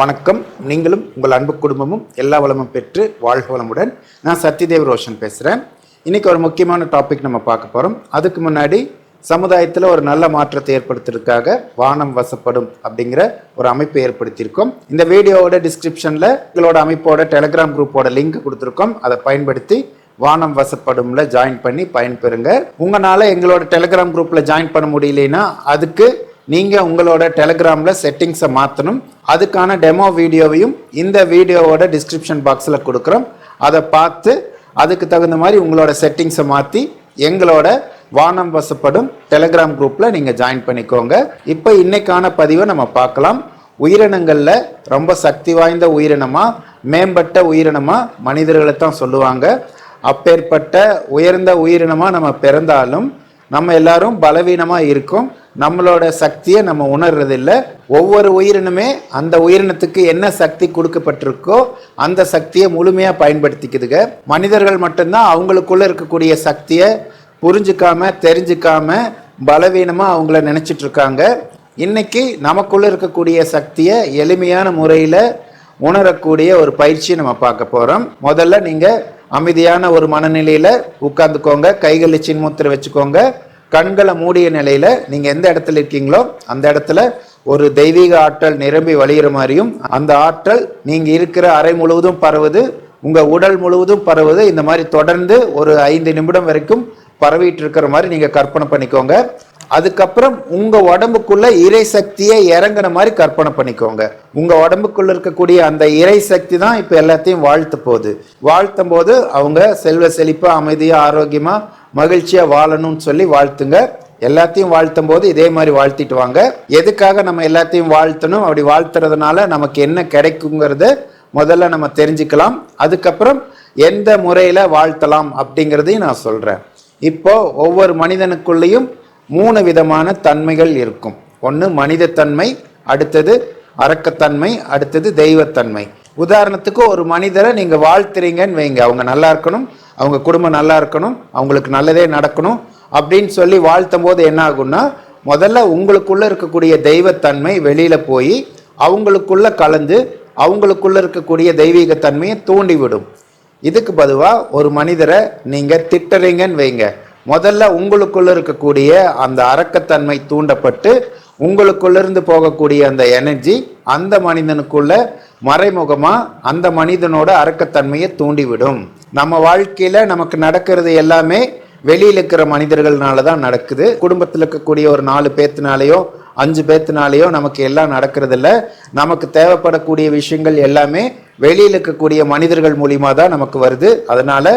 வணக்கம். நீங்களும் உங்கள் அன்பு குடும்பமும் எல்லா வளமும் பெற்று வாழ்க வளமுடன். நான் சத்யதேவ் ரோஷன் பேசுகிறேன் இன்னைக்கு ஒரு முக்கியமான டாபிக் நம்ம பார்க்க போகிறோம் அதுக்கு முன்னாடி சமுதாயத்தில் ஒரு நல்ல மாற்றத்தை ஏற்படுத்துறதுக்காக வானம் வசப்படும் அப்படிங்கிற ஒரு அமைப்பை ஏற்படுத்தியிருக்கோம். இந்த வீடியோவோட டிஸ்கிரிப்ஷனில் எங்களோட அமைப்போட டெலகிராம் குரூப்போட லிங்க் கொடுத்துருக்கோம். அதை பயன்படுத்தி வானம் வசப்படும்ல ஜாயின் பண்ணி பயன்பெறுங்க. உங்களால் எங்களோட டெலகிராம் குரூப்பில் ஜாயின் பண்ண முடியலன்னா அதுக்கு நீங்கள் உங்களோட டெலகிராமில் செட்டிங்ஸை மாற்றணும் அதுக்கான டெமோ வீடியோவையும் இந்த வீடியோவோட டிஸ்கிரிப்ஷன் பாக்ஸில் கொடுக்குறோம். அதை பார்த்து அதுக்கு தகுந்த மாதிரி உங்களோட செட்டிங்ஸை மாற்றி எங்களோட வானம் வசப்படும் டெலிகிராம் குரூப்பில் நீங்கள் ஜாயின் பண்ணிக்கோங்க. இப்போ இன்றைக்கான பதிவை நம்ம பார்க்கலாம். உயிரினங்களில் ரொம்ப சக்தி வாய்ந்த உயிரினமாக மேம்பட்ட உயிரினமாக மனிதர்களை தான் சொல்லுவாங்க. அப்பேற்பட்ட உயர்ந்த உயிரினமாக நம்ம பிறந்தாலும் நம்ம எல்லாரும் பலவீனமாக இருக்கோம். நம்மளோட சக்தியை நம்ம உணர்றதில்ல. ஒவ்வொரு உயிரினுமே அந்த உயிரினத்துக்கு என்ன சக்தி கொடுக்கப்பட்டிருக்கோ அந்த சக்தியை முழுமையாக பயன்படுத்திக்குதுங்க. மனிதர்கள் மட்டும்தான் அவங்களுக்குள்ளே இருக்கக்கூடிய சக்தியை புரிஞ்சுக்காம தெரிஞ்சுக்காம பலவீனமாக அவங்கள நினச்சிட்டு இருக்காங்க இன்னைக்கு நமக்குள்ளே இருக்கக்கூடிய சக்தியை எளிமையான முறையில் உணரக்கூடிய ஒரு பயிற்சியை நம்ம பார்க்க போகிறோம் முதல்ல நீங்கள் அமைதியான ஒரு மனநிலையில் உட்காந்துக்கோங்க கைகளை சின்முத்திரை வச்சுக்கோங்க. கண்களை மூடிய நிலையில் நீங்கள் எந்த இடத்துல இருக்கீங்களோ அந்த இடத்துல ஒரு தெய்வீக ஆற்றல் நிரம்பி வழிகிற மாதிரியும் அந்த ஆற்றல் நீங்கள் இருக்கிற அறை முழுவதும் பரவுது உங்கள் உடல் முழுவதும் பரவுது. இந்த மாதிரி தொடர்ந்து ஒரு ஐந்து நிமிடம் வரைக்கும் பரவிட்டு இருக்கிற மாதிரி நீங்கள் கற்பனை பண்ணிக்கோங்க. அதுக்கப்புறம் உங்க உடம்புக்குள்ள இறை சக்தியை இறங்குன மாதிரி கற்பனை பண்ணிக்கோங்க. உங்க உடம்புக்குள்ள இருக்கக்கூடிய அந்த இறை சக்தி தான் இப்ப எல்லாத்தையும் வாழ்த்து போகுது. வாழ்த்தும் போது அவங்க செல்வ செழிப்பா அமைதியா ஆரோக்கியமா மகிழ்ச்சியா வாழணும்னு சொல்லி வாழ்த்துங்க. எல்லாத்தையும் வாழ்த்தும் போது இதே மாதிரி வாழ்த்திட்டு வாங்க. எதுக்காக நம்ம எல்லாத்தையும் வாழ்த்தணும்? அப்படி வாழ்த்துறதுனால நமக்கு என்ன கிடைக்குங்கிறத முதல்ல நம்ம தெரிஞ்சுக்கலாம். அதுக்கப்புறம் எந்த முறையில வாழ்த்தலாம் அப்படிங்கிறதையும் நான் சொல்றேன். இப்போ ஒவ்வொரு மனிதனுக்குள்ளேயும் மூணு விதமான தன்மைகள் இருக்கும். ஒன்று மனிதத்தன்மை அடுத்தது அரக்கத்தன்மை அடுத்தது தெய்வத்தன்மை. உதாரணத்துக்கு ஒரு மனிதரை நீங்கள் வாழ்த்துறீங்கன்னு வைங்க. அவங்க நல்லா இருக்கணும் அவங்க குடும்பம் நல்லா இருக்கணும் அவங்களுக்கு நல்லதே நடக்கணும் அப்படின்னு சொல்லி வாழ்த்தும் போது என்ன ஆகும்னா முதல்ல உங்களுக்குள்ளே இருக்கக்கூடிய தெய்வத்தன்மை வெளியில் போய் அவங்களுக்குள்ளே கலந்து அவங்களுக்குள்ளே இருக்கக்கூடிய தெய்வீகத்தன்மையை தூண்டிவிடும். இதுக்கு பதுவாக ஒரு மனிதரை நீங்கள் திட்டுறீங்கன்னு வைங்க. முதல்ல உங்களுக்குள்ள இருக்கக்கூடிய அந்த அரக்கத்தன்மை தூண்டப்பட்டு உங்களுக்குள்ளிருந்து போகக்கூடிய அந்த எனர்ஜி அந்த மனிதனுக்குள்ள மறைமுகமா அந்த மனிதனோட அரக்கத்தன்மையை தூண்டிவிடும். நம்ம வாழ்க்கையில நமக்கு நடக்கிறது எல்லாமே வெளியில் இருக்கிற மனிதர்கள்னால தான் நடக்குது. குடும்பத்தில் இருக்கக்கூடிய ஒரு நாலு பேத்தினாலேயோ அஞ்சு பேத்தினாலேயோ நமக்கு எல்லாம் நடக்கிறதில்ல. நமக்கு தேவைப்படக்கூடிய விஷயங்கள் எல்லாமே வெளியில் இருக்கக்கூடிய மனிதர்கள் மூலியமாக தான் நமக்கு வருது. அதனால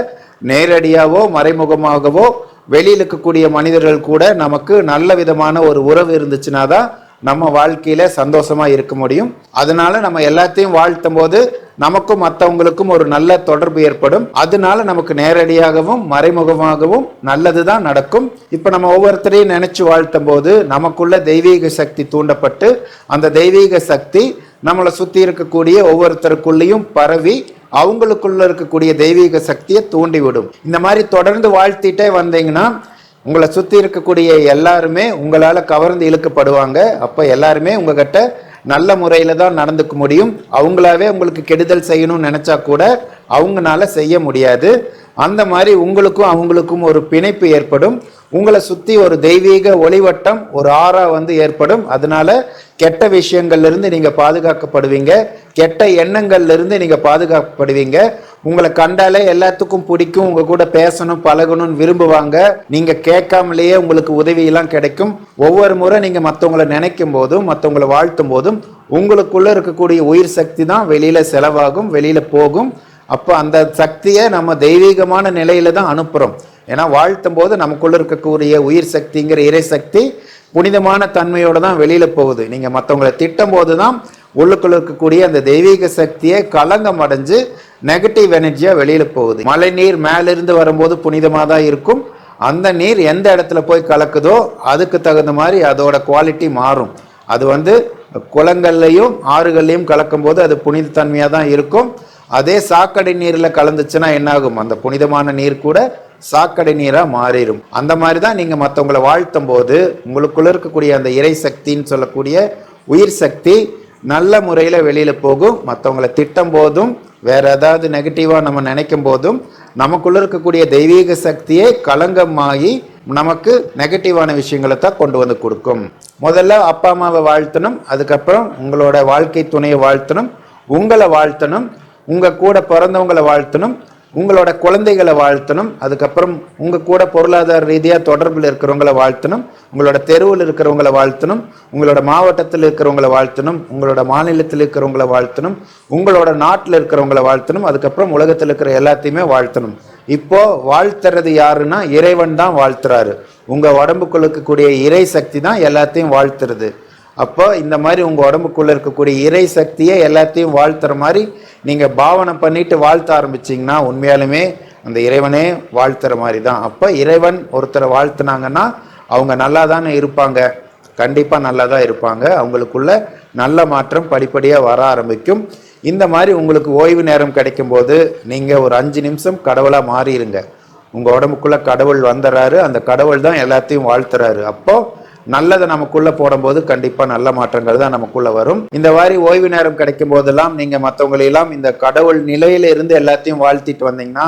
நேரடியாகவோ மறைமுகமாகவோ வெளியில் இருக்கக்கூடிய மனிதர்கள் கூட நமக்கு நல்ல விதமான ஒரு உறவு இருந்துச்சுன்னா தான் நம்ம வாழ்க்கையில சந்தோஷமா இருக்க முடியும். அதனால நம்ம எல்லாத்தையும் வாழ்த்தும் போது நமக்கும் மற்றவங்களுக்கும் ஒரு நல்ல தொடர்பு ஏற்படும். அதனால நமக்கு நேரடியாகவும் மறைமுகமாகவும் நல்லதுதான் நடக்கும். இப்ப நம்ம ஒவ்வொருத்தரையும் நினைச்சு வாழ்த்தும் போது நமக்குள்ள தெய்வீக சக்தி தூண்டப்பட்டு அந்த தெய்வீக சக்தி நம்மளை சுத்தி இருக்கக்கூடிய ஒவ்வொருத்தருக்குள்ளேயும் பரவி அவங்களுக்குள்ள இருக்கக்கூடிய தெய்வீக சக்தியை தூண்டிவிடும். இந்த மாதிரி தொடர்ந்து வாழ்த்திட்டே வந்தீங்கன்னா உங்களை சுற்றி இருக்கக்கூடிய எல்லாருமே உங்களால் கவர்ந்து இழுக்கப்படுவாங்க. அப்போ எல்லாருமே உங்ககிட்ட நல்ல முறையில் தான் நடந்துக்க முடியும். அவங்களாவே உங்களுக்கு கெடுதல் செய்யணும்னு நினச்சா கூட அவங்கனால செய்ய முடியாது. அந்த மாதிரி உங்களுக்கும் அவங்களுக்கும் ஒரு பிணைப்பு ஏற்படும். உங்களை சுற்றி ஒரு தெய்வீக ஒளிவட்டம் ஒரு ஆறா வந்து ஏற்படும். அதனால கெட்ட விஷயங்கள்ல இருந்து நீங்க பாதுகாக்கப்படுவீங்க. கெட்ட எண்ணங்கள்ல இருந்து நீங்க பாதுகாக்கப்படுவீங்க. உங்களை கண்டாலே எல்லாத்துக்கும் பிடிக்கும். உங்க கூட பேசணும் பழகணும்னு விரும்புவாங்க. நீங்க கேட்காமலேயே உங்களுக்கு உதவியெல்லாம் கிடைக்கும். ஒவ்வொரு முறை நீங்க மற்றவங்களை நினைக்கும் போதும் மற்றவங்களை வாழ்த்தும் போதும் உங்களுக்குள்ள இருக்கக்கூடிய உயிர் சக்தி தான் வெளியில செலவாகும் வெளியில போகும். அப்போ அந்த சக்தியை நம்ம தெய்வீகமான நிலையில தான் அனுப்புகிறோம் ஏன்னா வாழ்த்தும் போது நமக்குள்ள இருக்கக்கூடிய உயிர் சக்திங்கிற இறை சக்தி புனிதமான தன்மையோடு தான் வெளியில் போகுது. நீங்கள் மற்றவங்களை திட்டும் போது தான் உள்ளுக்குள்ள இருக்கக்கூடிய அந்த தெய்வீக சக்தியை கலங்கம் அடைஞ்சு நெகட்டிவ் எனர்ஜியாக வெளியில் போகுது. மழை நீர் மேலிருந்து வரும்போது புனிதமாக தான் இருக்கும். அந்த நீர் எந்த இடத்துல போய் கலக்குதோ அதுக்கு தகுந்த மாதிரி அதோட குவாலிட்டி மாறும். அது வந்து குளங்கள்லையும் ஆறுகள்லையும் கலக்கும்போது அது புனித தன்மையாக தான் இருக்கும். அதே சாக்கடை நீரில் கலந்துச்சுன்னா என்னாகும்? அந்த புனிதமான நீர் கூட சாக்கடை நீராக மாறிடும் அந்த மாதிரி தான் நீங்கள் மற்றவங்களை வாழ்த்தும் போது உங்களுக்குள்ள இருக்கக்கூடிய அந்த இறை சக்தின்னு சொல்லக்கூடிய உயிர் சக்தி நல்ல முறையில் வெளியில் போகும். மற்றவங்களை திட்டம் போதும் வேற ஏதாவது நெகட்டிவாக நம்ம நினைக்கும் போதும் நமக்குள்ள இருக்கக்கூடிய தெய்வீக சக்தியே களங்கமாகி நமக்கு நெகட்டிவான விஷயங்களை தான் கொண்டு வந்து கொடுக்கும். முதல்ல அப்பா அம்மாவை வாழ்த்தணும். அதுக்கப்புறம் உங்களோட வாழ்க்கை துணையை வாழ்த்தணும். உங்களை வாழ்த்தணும். உங்கள் கூட பிறந்தவங்களை வாழ்த்தணும் உங்களோட குழந்தைகளை வாழ்த்தணும் அதுக்கப்புறம் உங்கள் கூட பொருளாதார ரீதியாக தொடர்பில் இருக்கிறவங்கள வாழ்த்தணும் உங்களோட தெருவில் இருக்கிறவங்கள வாழ்த்தணும் உங்களோட மாவட்டத்தில் இருக்கிறவங்கள வாழ்த்தணும் உங்களோட மாநிலத்தில் இருக்கிறவங்கள வாழ்த்தணும் உங்களோட நாட்டில் இருக்கிறவங்கள வாழ்த்தணும் அதுக்கப்புறம் உலகத்தில் இருக்கிற எல்லாத்தையுமே வாழ்த்தணும். இப்போ வாழ்த்துறது யாருன்னா இறைவன் தான் வாழ்த்துறாரு. உங்கள் உடம்புக்குள்ள இருக்கக்கூடிய இறை சக்தி தான் எல்லாத்தையும் வாழ்த்துறது. அப்போ இந்த மாதிரி உங்கள் உடம்புக்குள்ளே இருக்கக்கூடிய இறை சக்தியை எல்லாத்தையும் வாழ்த்துற மாதிரி நீங்கள் பாவனை பண்ணிட்டு வாழ்த்த ஆரம்பிச்சிங்கன்னா உண்மையாலுமே அந்த இறைவனே வாழ்த்துற மாதிரி தான். அப்போ இறைவன் ஒருத்தரை வாழ்த்துனாங்கன்னா அவங்க நல்லா தானே இருப்பாங்க. கண்டிப்பாக நல்லா தான் இருப்பாங்க. அவங்களுக்குள்ள நல்ல மாற்றம் படிப்படியாக வர ஆரம்பிக்கும். இந்த மாதிரி உங்களுக்கு ஓய்வு நேரம் கிடைக்கும்போது நீங்கள் ஒரு அஞ்சு நிமிஷம் கடவுளாக மாறிடுங்க உங்கள் உடம்புக்குள்ளே கடவுள் வந்துடுறாரு அந்த கடவுள் தான் எல்லாத்தையும் வாழ்த்துறாரு. அப்போது நல்லதை நமக்குள்ள போடும்போது கண்டிப்பா நல்ல மாற்றங்கள் தான் நமக்குள்ள வரும். இந்த மாதிரி ஓய்வு நேரம் கிடைக்கும் போதெல்லாம் நீங்க மற்றவங்களையெல்லாம் இந்த கடவுள் நிலையில இருந்து எல்லாத்தையும் வாழ்த்திட்டு வந்தீங்கன்னா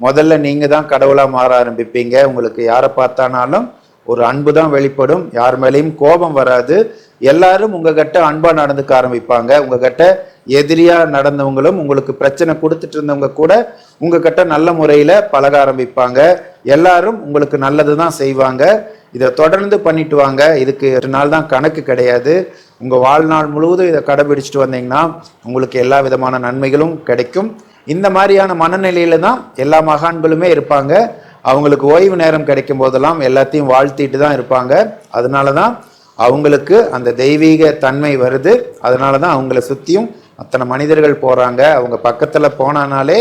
முதல்ல நீங்க தான் கடவுளா மாற ஆரம்பிப்பீங்க. உங்களுக்கு யாரை பார்த்தானாலும் ஒரு அன்பு தான் வெளிப்படும். யார் மேலேயும் கோபம் வராது. எல்லாரும் உங்ககிட்ட அன்பா நடந்துக்க ஆரம்பிப்பாங்க. உங்ககிட்ட எதிரியா நடந்தவங்களும் உங்களுக்கு பிரச்சனை கொடுத்துட்டு இருந்தவங்க கூட உங்ககிட்ட நல்ல முறையில பழக ஆரம்பிப்பாங்க. எல்லாரும் உங்களுக்கு நல்லது தான் செய்வாங்க. இதை தொடர்ந்து பண்ணிட்டு வாங்க. இதுக்கு எட்டு நாள் தான் கணக்கு கிடையாது. உங்கள் வாழ்நாள் முழுவதும் இதை கடைபிடிச்சிட்டு வந்தீங்கன்னா உங்களுக்கு எல்லா விதமான நன்மைகளும் கிடைக்கும். இந்த மாதிரியான மனநிலையில தான் எல்லா மகான்களுமே இருப்பாங்க. அவங்களுக்கு ஓய்வு நேரம் கிடைக்கும் போதெல்லாம் எல்லாத்தையும் வாழ்த்திட்டு தான் இருப்பாங்க. அதனால தான் அவங்களுக்கு அந்த தெய்வீக தன்மை வருது. அதனால தான் அவங்கள சுற்றியும் அத்தனை மனிதர்கள் போகிறாங்க அவங்க பக்கத்தில் போனானாலே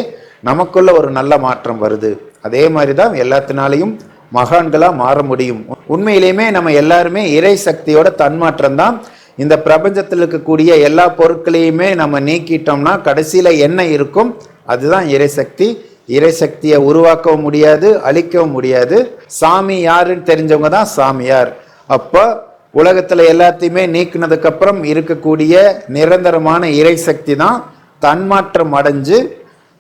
நமக்குள்ள ஒரு நல்ல மாற்றம் வருது. அதே மாதிரி தான் எல்லாத்தினாலையும் மகான்களாக மாற முடியும். உண்மையிலேயுமே நம்ம எல்லாருமே இறை சக்தியோட தன்மாற்றம் தான் இந்த பிரபஞ்சத்தில் இருக்கக்கூடிய எல்லா பொருட்களையுமே நம்ம நீக்கிட்டோம்னா கடைசியில் என்ன இருக்கும்? அதுதான் இறைசக்தி இறைசக்தியை உருவாக்கவும் முடியாது அழிக்கவும் முடியாது. சாமி யாருன்னு தெரிஞ்சவங்க தான் சாமியார். அப்போ உலகத்தில் எல்லாத்தையுமே நீக்கினதுக்கப்புறம் இருக்கக்கூடிய நிரந்தரமான இறை சக்தி தான் தன்மாற்றம் அடைஞ்சு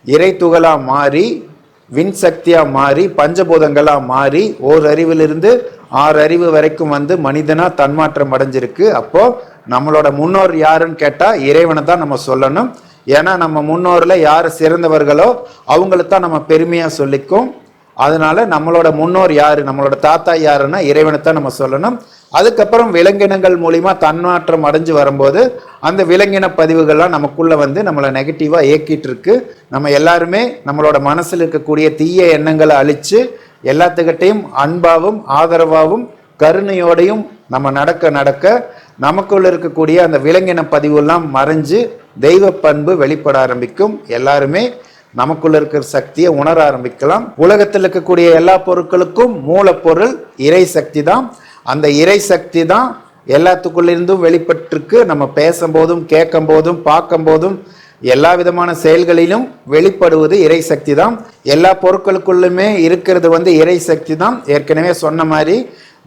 இறை துகளாக மாறி விண் சக்தியாக மாறி பஞ்சபூதங்களாக மாறி ஓர் அறிவிலிருந்து ஆறு அறிவு வரைக்கும் வந்து மனிதனாக தன்மாற்றம் அடைஞ்சிருக்கு. அப்போது நம்மளோட முன்னோர் யாருன்னு கேட்டால் இறைவனை தான் நம்ம சொல்லணும். ஏன்னா நம்ம முன்னோரில் யார் சிறந்தவர்களோ அவங்கள தான் நம்ம பெருமையாக சொல்லிக்கும். அதனால நம்மளோட முன்னோர் யார்? நம்மளோட தாத்தா யாருன்னா இறைவனை தான் நம்ம சொல்லணும். அதுக்கப்புறம் விலங்கினங்கள் மூலிமா தன்மாற்றம் அடைஞ்சு வரும்போது அந்த விலங்கின பதிவுகள்லாம் நமக்குள்ளே வந்து நம்மளை நெகட்டிவாக இயக்கிட்டு இருக்கு நம்ம எல்லாருமே நம்மளோட மனசில் இருக்கக்கூடிய தீய எண்ணங்களை அழித்து எல்லாத்துக்கிட்டையும் அன்பாவும் ஆதரவாகவும் கருணையோடையும் நம்ம நடக்க நடக்க நமக்குள்ள இருக்கக்கூடிய அந்த விலங்கின பதிவுலாம் மறைஞ்சு தெய்வ பண்பு வெளிப்பட ஆரம்பிக்கும். எல்லாருமே நமக்குள்ள இருக்கிற சக்தியை உணர ஆரம்பிக்கலாம். உலகத்தில் இருக்கக்கூடிய எல்லா பொருட்களுக்கும் மூலப்பொருள் இறை சக்தி தான் அந்த இறை சக்தி தான் எல்லாத்துக்குள்ளிருந்தும் வெளிப்பட்டிருக்கு. நம்ம பேசும்போதும் கேட்கும் போதும் பார்க்கும் போதும் எல்லா விதமான செயல்களிலும் வெளிப்படுவது இறை சக்தி தான் எல்லா பொருட்களுக்குள்ளுமே இருக்கிறது வந்து இறை சக்தி தான் ஏற்கனவே சொன்ன மாதிரி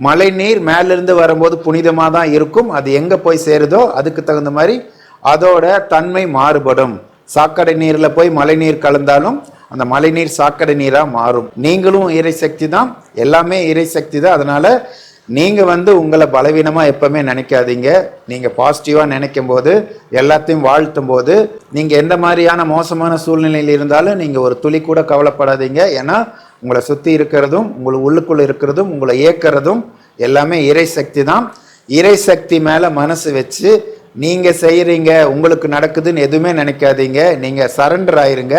மழை நீர் மேலிருந்து வரும்போது புனிதமாக தான் இருக்கும். அது எங்கே போய் சேருதோ அதுக்கு தகுந்த மாதிரி அதோட தன்மை மாறுபடும். சாக்கடை நீரில் போய் மழைநீர் கலந்தாலும் அந்த மழைநீர் சாக்கடை நீராக மாறும். நீங்களும் இறை சக்தி தான். எல்லாமே இறை சக்தி தான். அதனால் நீங்கள் வந்து உங்களை பலவீனமாக எப்பவுமே நினைக்காதீங்க. நீங்கள் பாசிட்டிவாக நினைக்கும் போது எல்லாத்தையும் வாழ்த்தும் போது நீங்கள் எந்த மாதிரியான மோசமான சூழ்நிலையில் இருந்தாலும் நீங்கள் ஒரு துளி கூட கவலைப்படாதீங்க. ஏன்னா உங்களை சுற்றி இருக்கிறதும் உங்களை உள்ளுக்குள்ளே இருக்கிறதும் உங்களை இயக்கிறதும் எல்லாமே இறை சக்தி தான். இறை சக்தி மேலே மனசு வச்சு நீங்கள் செய்கிறீங்க உங்களுக்கு நடக்குதுன்னு எதுவுமே நினைக்காதீங்க. நீங்கள் சரண்டர் ஆயிருங்க.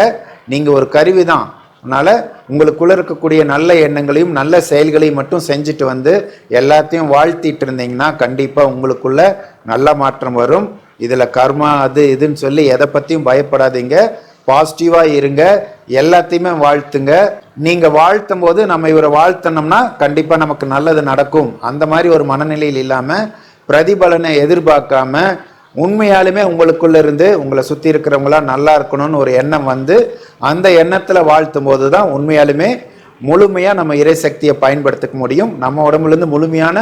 நீங்கள் ஒரு கருவி தான். அதனால் உங்களுக்குள்ள இருக்கக்கூடிய நல்ல எண்ணங்களையும் நல்ல செயல்களையும் மட்டும் செஞ்சுட்டு வந்து எல்லாத்தையும் வாழ்த்திட்டு இருந்தீங்கன்னா கண்டிப்பாக உங்களுக்குள்ள நல்ல மாற்றம் வரும். இதில் கர்மா அது இதுன்னு சொல்லி எதை பற்றியும் பயப்படாதீங்க. பாசிட்டிவாக இருங்க. எல்லாத்தையுமே வாழ்த்துங்க. நீங்கள் வாழ்த்தும் போது நம்ம இவரை வாழ்த்தனோம்னா கண்டிப்பாக நமக்கு நல்லது நடக்கும். அந்த மாதிரி ஒரு மனநிலையில் இல்லாமல் பிரதிபலனை எதிர்பார்க்காம உண்மையாலுமே உங்களுக்குள்ள இருந்து உங்களை சுற்றி இருக்கிறவங்களா நல்லா இருக்கணும்னு ஒரு எண்ணம் வந்து அந்த எண்ணத்தில் வாழ்த்தும் போது தான் உண்மையாலுமே முழுமையாக நம்ம இறை சக்தியை பயன்படுத்திக்க முடியும். நம்ம உடம்புலேருந்து முழுமையான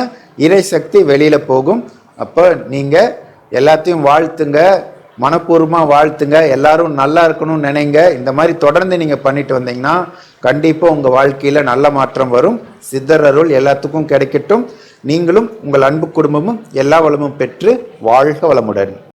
இறை சக்தி வெளியில் போகும். அப்போ நீங்கள் எல்லாத்தையும் வாழ்த்துங்க. மனப்பூர்வமாக வாழ்த்துங்க. எல்லாரும் நல்லா இருக்கணும்னு நினைங்க. இந்த மாதிரி தொடர்ந்து நீங்கள் பண்ணிட்டு வந்தீங்கன்னா கண்டிப்பாக உங்கள் வாழ்க்கையில் நல்ல மாற்றம் வரும். சித்தர் அருள் எல்லாத்துக்கும் கிடைக்கட்டும். நீங்களும் உங்கள் அன்பு குடும்பமும் எல்லா வளமும் பெற்று வாழ்க வளமுடன்.